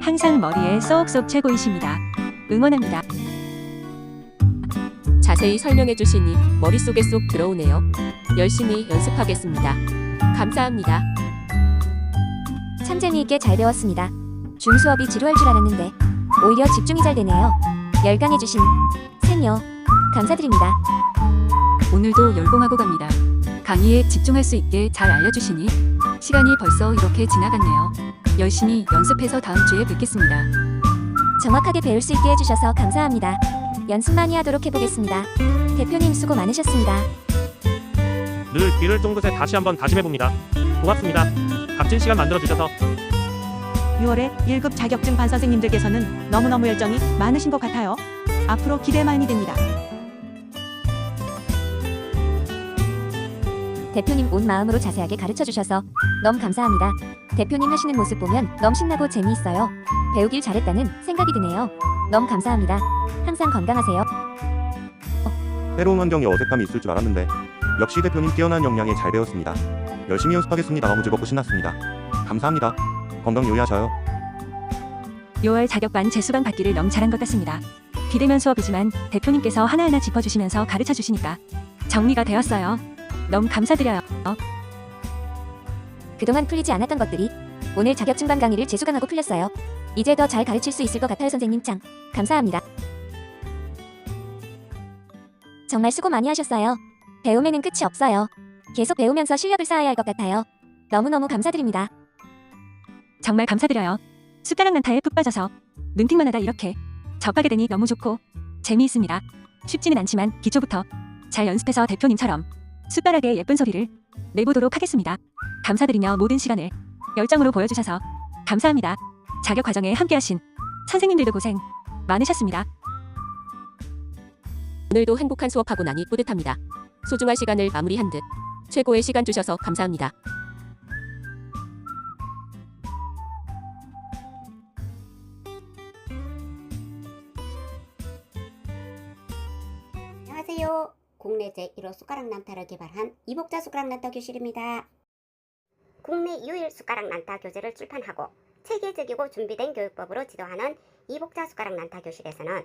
항상 머리에 쏙쏙 채고이십니다. 응원합니다. 자세히 설명해 주시니 머릿속에 쏙 들어오네요. 열심히 연습하겠습니다. 감사합니다. 참 재미있게 잘 배웠습니다. 줌 수업이 지루할 줄 알았는데 오히려 집중이 잘 되네요. 열강해 주신 쌤요 감사드립니다. 오늘도 열공하고 갑니다. 강의에 집중할 수 있게 잘 알려주시니 시간이 벌써 이렇게 지나갔네요. 열심히 연습해서 다음 주에 뵙겠습니다. 정확하게 배울 수 있게 해주셔서 감사합니다. 연습 많이 하도록 해보겠습니다. 대표님 수고 많으셨습니다. 늘 귀를 쫑긋에 다시 한번 다짐해봅니다. 고맙습니다. 값진 시간 만들어주셔서 6월에 1급 자격증 반 선생님들께서는 너무너무 열정이 많으신 것 같아요. 앞으로 기대 많이 됩니다. 대표님 온 마음으로 자세하게 가르쳐 주셔서 너무 감사합니다. 대표님 하시는 모습 보면 너무 신나고 재미있어요. 배우길 잘했다는 생각이 드네요. 너무 감사합니다. 항상 건강하세요. 새로운 환경에 어색함이 있을 줄 알았는데 역시 대표님 뛰어난 역량에 잘 배웠습니다. 열심히 연습하겠습니다. 너무 즐겁고 신났습니다. 감사합니다. 건강 유의하셔요. 6월 자격반 재수강 받기를 너무 잘한 것 같습니다. 비대면 수업이지만 대표님께서 하나하나 짚어주시면서 가르쳐 주시니까 정리가 되었어요. 너무 감사드려요. 그동안 풀리지 않았던 것들이 오늘 자격증반 강의를 재수강하고 풀렸어요. 이제 더 잘 가르칠 수 있을 것 같아요, 선생님 짱. 감사합니다. 정말 수고 많이 하셨어요. 배움에는 끝이 없어요. 계속 배우면서 실력을 쌓아야 할 것 같아요. 너무너무 감사드립니다. 정말 감사드려요. 숟가락 난타에 푹 빠져서 눈팅만 하다 이렇게 접하게 되니 너무 좋고 재미있습니다. 쉽지는 않지만 기초부터 잘 연습해서 대표님처럼 숟가락의 예쁜 소리를 내보도록 하겠습니다. 감사드리며 모든 시간을 열정으로 보여주셔서 감사합니다. 자격 과정에 함께하신 선생님들도 고생 많으셨습니다. 오늘도 행복한 수업하고 나니 뿌듯합니다. 소중한 시간을 마무리한 듯 최고의 시간 주셔서 감사합니다. 안녕하세요. 국내 제1호 숟가락 난타를 개발한 이복자 숟가락 난타 교실입니다. 국내 유일 숟가락 난타 교재를 출판하고 체계적이고 준비된 교육법으로 지도하는 이복자 숟가락 난타 교실에서는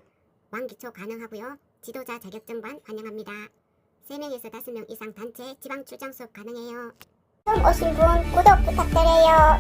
왕기초 가능하고요. 지도자 자격증 반 환영합니다. 3명에서 5명 이상 단체 지방 출장 수업 가능해요. 오신 분 구독 부탁드려요.